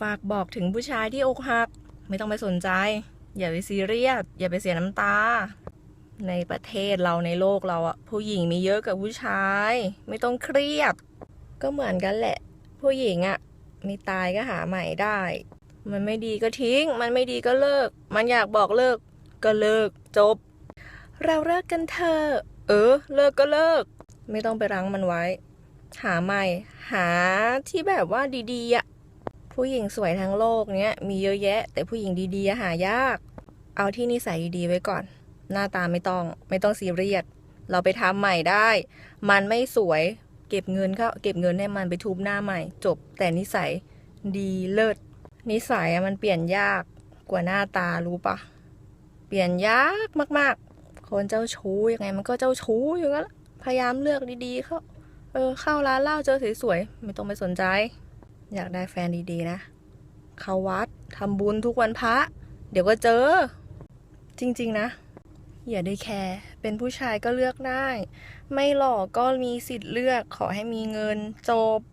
ฝากบอกถึงผู้ชายที่อกหัก ไม่ต้องไปสนใจ อย่าไปซีเรียสอย่าไปเสียน้ำตา ในประเทศเราในโลกเราอะผู้หญิงมีเยอะกับผู้ชาย ไม่ต้องเครียด ก็เหมือนกันแหละ ผู้หญิงอะไม่ตายก็หาใหม่ได้ มันไม่ดีก็ทิ้ง มันไม่ดีก็เลิก มันอยากบอกเลิก ก็เลิกจบ เราเลิกกันเถอะเออ เลิกก็เลิก ไม่ต้องไปรั้งมันไว้ หาใหม่ หาที่แบบว่าดีๆอะ ผู้หญิงสวยทั้งโลกเนี้ยมีเยอะแยะ แต่ผู้หญิงดีๆหายาก เอาที่นิสัยดีๆไว้ก่อน หน้าตาไม่ต้อง ไม่ต้องซีเรียสเราไปทำใหม่ได้ มันไม่สวยเก็บเงินเข้าเก็บเงินให้มันไปทุบหน้าใหม่ จบแต่นิสัยดีเลิศนิสัยมันเปลี่ยนยากกว่าหน้าตารู้ปะเปลี่ยนยากมาก ๆ คนเจ้าชู้ยังไงมันก็เจ้าชู้อยู่งั้นพยายามเลือกดีๆเข้าเออเข้าร้านเหล้าเจอสวยๆไม่ต้องไปสนใจ อยากได้แฟนดีๆนะ เขาวัดทำบุญทุกวันพระ เดี๋ยวก็เจอ จริง ๆ นะ อย่าได้แคร์ เป็นผู้ชายก็เลือกได้ ไม่หล่อก็มีสิทธิ์เลือก ขอให้มีเงินจบ